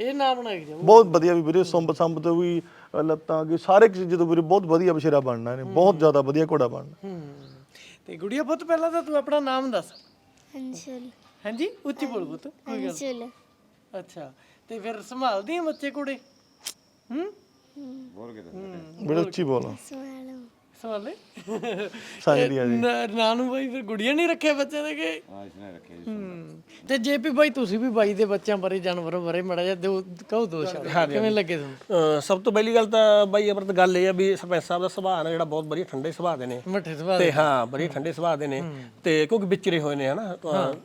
ਇਹ ਨਾ ਬਣਾਈ ਜਾ ਬਹੁਤ ਵਧੀਆ ਵੀ ਵੀਰੇ ਸੁੰਬ ਸੰਬ ਤੋਂ ਵੀ ਲੱਤਾਂ ਕੀ ਸਾਰੇ ਚੀਜ਼ ਤੋਂ ਵੀਰੇ ਬਹੁਤ ਵਧੀਆ ਬਸ਼ੇਰਾ ਬਣਨਾ ਇਹਨੇ ਬਹੁਤ ਜ਼ਿਆਦਾ ਵਧੀਆ ਘੋੜਾ ਬਣਨਾ। ਹੂੰ ਤੇ ਗੁੜੀਆ ਪੁੱਤ ਪਹਿਲਾਂ ਤਾਂ ਤੂੰ ਆਪਣਾ ਨਾਮ ਦੱਸ। ਅੰਸ਼ੁਲ। ਹਾਂਜੀ? ਉੱਚੀ ਬੋਲ ਪੁੱਤ ਕੋਈ ਗੱਲ ਅੰਸ਼ੁਲ। ਅੱਛਾ ਤੇ ਫਿਰ ਸੰਭਾਲਦੀ ਆ ਬੱਚੇ ਕੁੜੇ ਹੂੰ? ਬੜਾ ਉੱਚੀ ਬੋਲ। ਸਵਾਲੋ ਸੰਭਾਲੇ ਸਾਂਝਦੀ ਆ ਜੀ ਨਾ- ਨਾਨੂ ਬਾਈ ਫਿਰ ਗੁੜੀਆ ਨਹੀਂ ਰੱਖਿਆ ਬੱਚੇ ਦੇ ਕੇ ਹਾਂ ਇਸਨੇ ਰੱਖਿਆ ਜੀ ਹੂੰ। ਤੇ ਜੇਪੀ ਬਾਈ ਤੁਸੀਂ ਵੀ ਬਾਈ ਦੇ ਬੱਚਿਆਂ ਬਾਰੇ ਜਾਨਵਰਾਂ ਬਾਰੇ ਮੜਾ ਜਾ ਦੋ ਕਹੋ ਦੋ ਸ਼ਬਦ ਕਿਵੇਂ ਲੱਗੇ ਤੁਹਾਨੂੰ? ਸਭ ਤੋਂ ਪਹਿਲੀ ਗੱਲ ਤਾਂ ਬਾਈ ਅਮਰਤ ਗੱਲ ਇਹ ਆ ਵੀ ਸਰਪੰਚ ਸਾਹਿਬ ਦਾ ਸੁਭਾਅ ਨਾ ਜਿਹੜਾ ਬਹੁਤ ਵਧੀਆ ਠੰਡੇ ਸੁਭਾਅ ਦੇ ਨੇ। ਮੱਠੇ ਸਵਾਲ ਤੇ ਹਾਂ ਬੜੀ ਠੰਡੇ ਸੁਭਾਅ ਦੇ ਨੇ। ਤੇ ਕਿਉਂਕਿ ਵਿਚਰੇ ਹੋਏ ਨੇ ਹਨਾ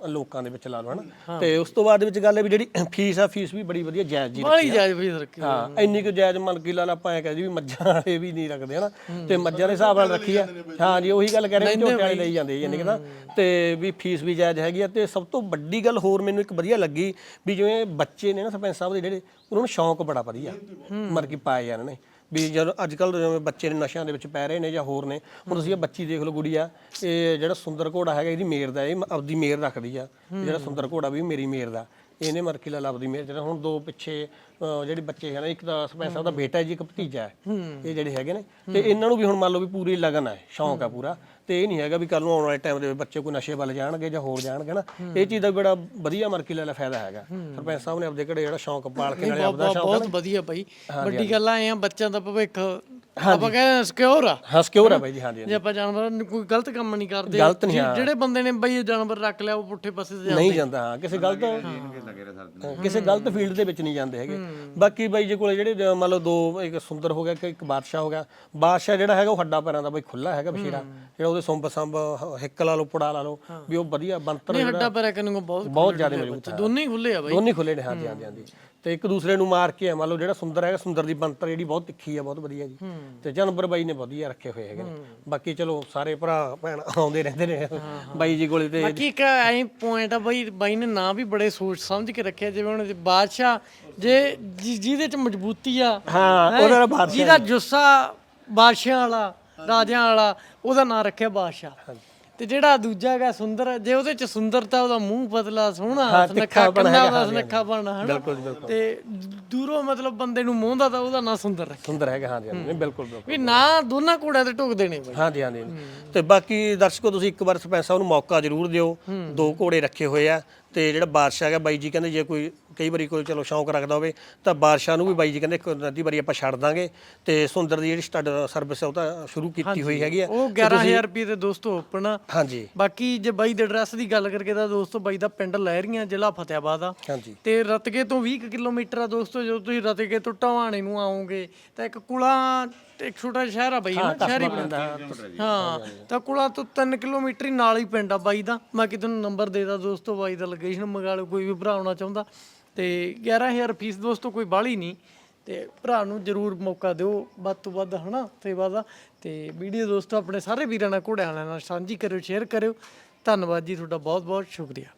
ਲੋਕਾਂ ਦੇ ਵਿੱਚ ਲਾ ਲਓ ਹਨਾ। ਤੇ ਉਸ ਤੋਂ ਬਾਅਦ ਵਿੱਚ ਗੱਲ ਹੈ ਵੀ ਜਿਹੜੀ ਫੀਸ ਆ ਫੀਸ ਵੀ ਬੜੀ ਵਧੀਆ ਜਾਇਜ਼ ਜੀ ਬਾਲੀ ਜਾਇਜ਼ ਵੀ ਰੱਖੀ ਹਾਂ ਇੰਨੀ ਕੁ ਜਾਇਜ਼ ਮੰਨ ਕੇ ਲਾ ਲਾ ਆਪਾਂ ਐ ਕਹਦੇ ਵੀ ਮੱਝਾਂ ਵਾਲੇ ਵੀ ਨਹੀਂ ਰੱਖਦੇ ਹਨਾ। ਤੇ ਮੱਝਾਂ ਦੇ ਹਿਸਾਬ ਨਾਲ ਰੱਖੀ ਆ। ਹਾਂ ਜੀ ਉਹੀ ਗੱਲ ਕਹਿ ਰਹੇ ਝੋਟੇ ਵਾਲੇ ਲਈ ਜਾਂਦੇ ਯਾਨੀ ਕਿ ਨਾ ਤੇ ਵੀ ਫੀਸ ਵੀ ਜਾਇਜ਼ ਹੈਗੀ ਆ ਤੇ ਸਭ ਤੋਂ ਵੱਡੀ ਗੱਲ ਹੋਰ ਮੈਨੂੰ ਇੱਕ ਵਧੀਆ ਲੱਗੀ ਵੀ ਜਿਵੇਂ ਬੱਚੇ ਨੇ ਨਾ ਸਰਪੰਚ ਸਾਹਿਬ ਦੇ ਜਿਹੜੇ ਉਹਨਾਂ ਨੂੰ ਸ਼ੌਂਕ ਬੜਾ ਵਧੀਆ। ਮਰ ਕੇ ਪਾਏ ਜਾਂਦੇ ਨੇ। ਵੀ ਜਦੋਂ ਅੱਜ ਕੱਲ ਜਿਵੇਂ ਬੱਚੇ ਨੇ ਨਸ਼ਿਆਂ ਦੇ ਵਿੱਚ ਪੈ ਰਹੇ ਨੇ ਜਾਂ ਹੋਰ ਨੇ ਹੁਣ ਤੁਸੀਂ ਇਹ ਬੱਚੀ ਦੇਖ ਲਓ ਗੁੜੀਆ ਇਹ ਜਿਹੜਾ ਸੁੰਦਰ ਘੋੜਾ ਹੈਗਾ ਇਹਦੀ ਮੇਰ ਦਾ ਇਹ ਆਪਦੀ ਮੇਰ ਰੱਖਦੀ ਆ। ਜਿਹੜਾ ਸੁੰਦਰ ਘੋੜਾ ਵੀ ਮੇਰੀ ਮੇਰ ਦਾ। ਇਹਨੇ ਮਰਕੀ ਲਾ ਆਪਦੀ ਮੇਰ ਜਿਹੜਾ ਹੁਣ ਦੋ ਪਿੱਛੇ ਅਹ, ਜਿਹੜੇ ਬੱਚੇ ਹਨ ਇੱਕ ਤਾਂ ਸਾਹਿਬ ਦਾ ਬੇਟਾ ਹੈ ਜੀ ਇੱਕ ਭਤੀਜਾ ਹੈ। ਇਹ ਜਿਹੜੇ ਹੈਗੇ ਨੇ। ਤੇ ਇਹਨਾਂ ਨੂੰ ਵੀ ਹੁਣ ਮੰਨ ਲਓ ਵੀ ਪੂਰੀ ਲਗਨ ਹੈ ਸ਼ੌਂਕ ਹੈ ਪੂਰਾ। ਤੇ ਇਹ ਨਹੀਂ ਹੈਗਾ ਵੀ ਕੱਲ ਨੂੰ ਆਉਣ ਵਾਲੇ ਟਾਈਮ ਦੇ ਵਿੱਚ ਬੱਚੇ ਕੋਈ ਨਸ਼ੇ ਵੱਲ ਜਾਣਗੇ ਜਾਂ ਹੋਰ ਜਾਣਗੇ ਨਾ। ਇਹ ਚੀਜ਼ ਦਾ ਬੜਾ ਵਧੀਆ ਮਰਕੀ ਲੈ ਫਾਇਦਾ ਹੈਗਾ। ਸਰਪੰਚ ਸਾਹਿਬ ਨੇ ਆਪਦੇ ਘਰੇ ਜਿਹੜਾ ਸ਼ੌਂਕ ਪਾਲ ਕੇ ਨਾਲੇ ਆਪਦਾ ਬਹੁਤ ਸ਼ੌਂਕ ਬਹੁਤ ਵਧੀਆ ਬਾਈ ਵੱਡੀ ਗੱਲ ਆ ਇਹ ਆ ਬੱਚਿਆਂ ਦਾ ਭਵਿੱਖ ਆਪਾਂ ਕਹਿੰਦੇ ਸਿਕਿਉਰ ਆ। ਹਾਂ ਸਿਕਿਉਰ ਹੈ ਬਾਈ ਜੀ ਹਾਂਜੀ ਜੇ ਆਪਾਂ ਜਾਨਵਰਾਂ ਨੂੰ ਕੋਈ ਗਲਤ ਕੰਮ ਨਹੀਂ ਕਰਦੇ ਗਲਤ ਨਹੀਂ, ਜਿ- ਜਿਹੜੇ ਬੰਦੇ ਨੇ ਬਈ ਇਹ ਜਾਨਵਰ ਰੱਖ ਲਿਆ ਉਹ ਪੁੱਠੇ ਪਾਸੇ ਤੇ ਜਾਂਦੇ। ਨਹੀਂ ਜਾਂਦਾ ਹਾਂ ਕਿਸੇ ਗਲਤ ਕਿਸੇ ਗਲਤ ਫੀਲਡ ਦੇ ਵਿੱਚ ਨਹੀਂ ਜਾਂਦੇ ਹੈਗੇ। ਬਾਕੀ ਬਾਈ ਜੀ ਕੋਲੇ ਜਿਹੜੇ ਜ- ਮੰਨ ਲਓ ਦੋ ਇੱਕ ਸੁੰਦਰ ਹੋ ਗਿਆ ਕਿ ਇੱਕ ਬਾਦਸ਼ਾਹ ਹੋ ਗਿਆ ਬਾਦਸ਼ਾਹ ਜਿਹੜਾ ਹੈਗਾ ਉਹ ਹੱਡਾ ਪੈਰਾਂ ਦਾ ਬਾਈ ਖੁੱਲਾ ਹੈਗਾ ਬਸ਼ੀਰਾ। ਜਿਹੜਾ ਉਹਦੇ ਸੁੰਬ ਸੰਬ ਹ- ਹਿੱਕ ਲਾ ਲਓ ਪੁੜਾ ਲਾ ਲਓ ਵੀ ਉਹ ਵਧੀਆ ਬੰਤਰ ਨਹੀਂ ਹੱਡਾ ਪੈਰਾ ਕਿਨੂੰ ਬਹੁਤ ਬਹੁਤ ਜ਼ਿਆਦਾ ਮਜ਼ਬੂਤ ਹੈ। ਦੋਨੇ ਹੀ ਖੁੱਲੇ ਆ ਬਾਈ। ਦੋਨੇ ਖੁੱਲੇ ਨੇ ਹਾਂਜੀ ਹਾਂਜੀ ਹਾਂਜੀ। ਤੇ ਇੱਕ ਦੂਸਰੇ ਨੂੰ ਮਾਰ ਕੇ ਆ, ਮੰਨ ਲਓ ਜਿਹੜਾ ਸੁੰਦਰ ਹੈਗਾ ਸੁੰਦਰ ਦੀ ਬੰਤਰ ਜਿਹੜੀ ਬਹੁਤ ਤਿੱਖੀ ਆ ਬਹੁਤ ਵਧੀਆ ਜੀ। ਤੇ ਜਾਨਵਰ ਬਾਈ ਨੇ ਵਧੀਆ ਰੱਖੇ ਹੋਏ ਹੈਗੇ ਨੇ। ਬਾਕੀ ਚਲੋ ਸਾਰੇ ਭਰਾ ਭੈਣ ਆਉਂਦੇ ਰਹਿੰਦੇ ਨੇ। ਬਾਈ ਜੀ ਕੋਲੇ ਤੇ ਬਾਕੀ ਇੱਕ ਐਂ ਪੁਆਇੰਟ ਆ ਬਾਈ ਬਾਈ ਨੇ ਨਾਂ ਵੀ ਬੜੇ ਸੋਚ ਸਮਝ ਕੇ ਰੱਖਿਆ ਜਿਵੇਂ ਹੁਣ ਬਾਦਸ਼ਾਹ ਜੇ ਜਿ- ਜਿਹਦੇ ਚ ਮਜ਼ਬੂਤੀ ਆ ਹਾਂ ਹੈਂ, ਉਹਦਾ ਨਾਂ ਬਾਦਸ਼ਾਹ ਜਿਹਦਾ ਜੁੱਸਾ ਬਾਦਸ਼ਾਹ ਵਾਲਾ ਰਾਜਿਆਂ ਵਾਲਾ ਉਹਦਾ ਨਾਂ ਰੱਖਿਆ ਬਾਦਸ਼ਾਹ। ਤੇ ਜਿਹੜਾ ਦੂਜਾ ਹੈਗਾ ਸੁੰਦਰ ਜੇ ਉਹਦੇ ਚ ਸੁੰਦਰਤਾ ਉਹਦਾ ਮੂੰਹ ਪਤਲਾ ਸੋਹਣਾ ਸੁਨੱਖਾ ਕੰਨਾ ਦਾ ਸੁਨੱਖਾ ਬਣਾ ਹਨਾ? ਬਿਲਕੁਲ ਜੀ, ਬਿਲਕੁਲ। ਤੇ ਦੂਰੋਂ ਮਤਲਬ ਬੰਦੇ ਨੂੰ ਮੋਹਦਾ ਤਾਂ ਉਹਦਾ ਨਾਂ ਸੁੰਦਰ ਰੱਖਿਆ। ਸੁੰਦਰ ਹੈਗਾ ਹਾਂਜੀ ਹਾਂਜੀ ਨਹੀਂ, ਬਿਲਕੁਲ ਬਿਲਕੁਲ। ਵੀ ਨਾਂ ਦੋਨਾਂ ਘੋੜਿਆਂ ਤੇ ਢੁਕਦੇ ਨੇ ਬਾਈ। ਹਾਂਜੀ ਹਾਂਜੀ ਤੇ ਬਾਕੀ ਦਰਸ਼ਕੋ ਤੁਸੀਂ ਇੱਕ ਵਾਰ ਸਰਪੰਚ ਸਾਹਿਬ ਨੂੰ ਮੌਕਾ ਜ਼ਰੂਰ ਦਿਓ। ਦੋ ਘੋੜੇ ਰੱਖੇ ਹੋਏ ਆ। ਤੇ ਜਿਹੜਾ ਬਾਦਸ਼ਾਹ ਹੈਗਾ ਬਾਈ ਜੀ ਕਹਿੰਦੇ ਜੇ ਕੋਈ ਕਈ ਵਾਰੀ ਕੋਈ ਚਲੋ ਸ਼ੌਂਕ ਰੱਖਦਾ ਹੋਵੇ ਤਾਂ ਬਾਦਸ਼ਾਹ ਨੂੰ ਵੀ ਬਾਈ ਜੀ ਕਹਿੰਦੇ ਇੱਕ ਅੱਧੀ ਵਾਰੀ ਆਪਾਂ ਛੱਡ ਦਾਂਗੇ। ਤੇ ਸੁੰਦਰ ਦੀ ਜਿਹੜੀ ਸਟੱਡ ਸਰਵਿਸ ਉਹ ਤਾਂ ਸ਼ੁਰੂ ਕੀਤੀ ਹੋਈ ਹੈਗੀ ਆ। ਉਹ 11000 ਰੁਪਏ ਦੇ ਦੋਸਤੋ ਓਪਨ ਆ। ਹਾਂਜੀ। ਬਾਕੀ ਜੇ ਬਾਈ ਦੇ ਐਡਰੈਸ ਦੀ ਗੱਲ ਕਰਕੇ ਤਾਂ ਦੋਸਤੋ ਬਾਈ ਦਾ ਪਿੰਡ ਲਹਿਰੀਆਂ ਜ਼ਿਲ੍ਹਾ ਫਤਿਆਬਾਦ ਆ। ਹਾਂਜੀ। ਤੇ ਰਤਗੇ ਤੋਂ 20 ਕੁ ਕਿਲੋਮੀਟਰ ਆ ਦੋਸਤੋ ਜਦੋਂ ਤੁਸੀਂ ਰਤਗੇ ਤੋਂ ਢਵਾਣੇ ਨੂੰ ਆਓਗੇ ਤਾਂ ਇੱਕ ਕੁਲਾ ਇੱਕ ਛੋਟਾ ਸ਼ਹਿਰ ਆ ਬਾਈ ਨਾ ਸ਼ਹਿਰੀ ਪਿੰਡ ਹਾਂ ਤਾਂ ਕੁਲਾ ਤੋਂ 3 ਕਿਲੋਮੀਟਰ ਹੀ ਨਾਲ ਹੀ ਪਿੰਡ ਆ ਬਾਈ ਦਾ। ਮੈਂ ਕਿ ਤੁਹਾਨੂੰ ਨੰਬਰ ਦੇਦਾ ਦੋਸਤੋ ਬਾਈ ਦਾ ਲੋਕੇਸ਼ਨ ਮੰਗਾ ਲਓ ਕੋਈ ਵੀ ਭਰਾ ਆਉਣਾ ਚਾਹੁੰਦਾ। ਤੇ 11000 ਫੀਸ ਦੋਸਤੋ ਕੋਈ ਬਾਹਲੀ ਨਹੀਂ। ਤੇ ਭਰਾ ਨੂੰ ਜਰੂਰ ਮੌਕਾ ਦਿਓ ਵੱਧ ਤੋਂ ਵੱਧ ਹਨਾ ਸੇਵਾ ਦਾ ਤੇ ਵੀਡੀਓ ਦੋਸਤੋ ਆਪਣੇ ਸਾਰੇ ਵੀਰਾਂ ਨਾਲ ਘੋੜਿਆਂ ਨਾਲ ਸਾਂਝੀ ਕਰਿਓ ਸ਼ੇਅਰ ਕਰਿਓ। ਧੰਨਵਾਦ ਜੀ ਤੁਹਾਡਾ ਬਹੁਤ ਬਹੁਤ ਸ਼ੁਕਰੀਆ।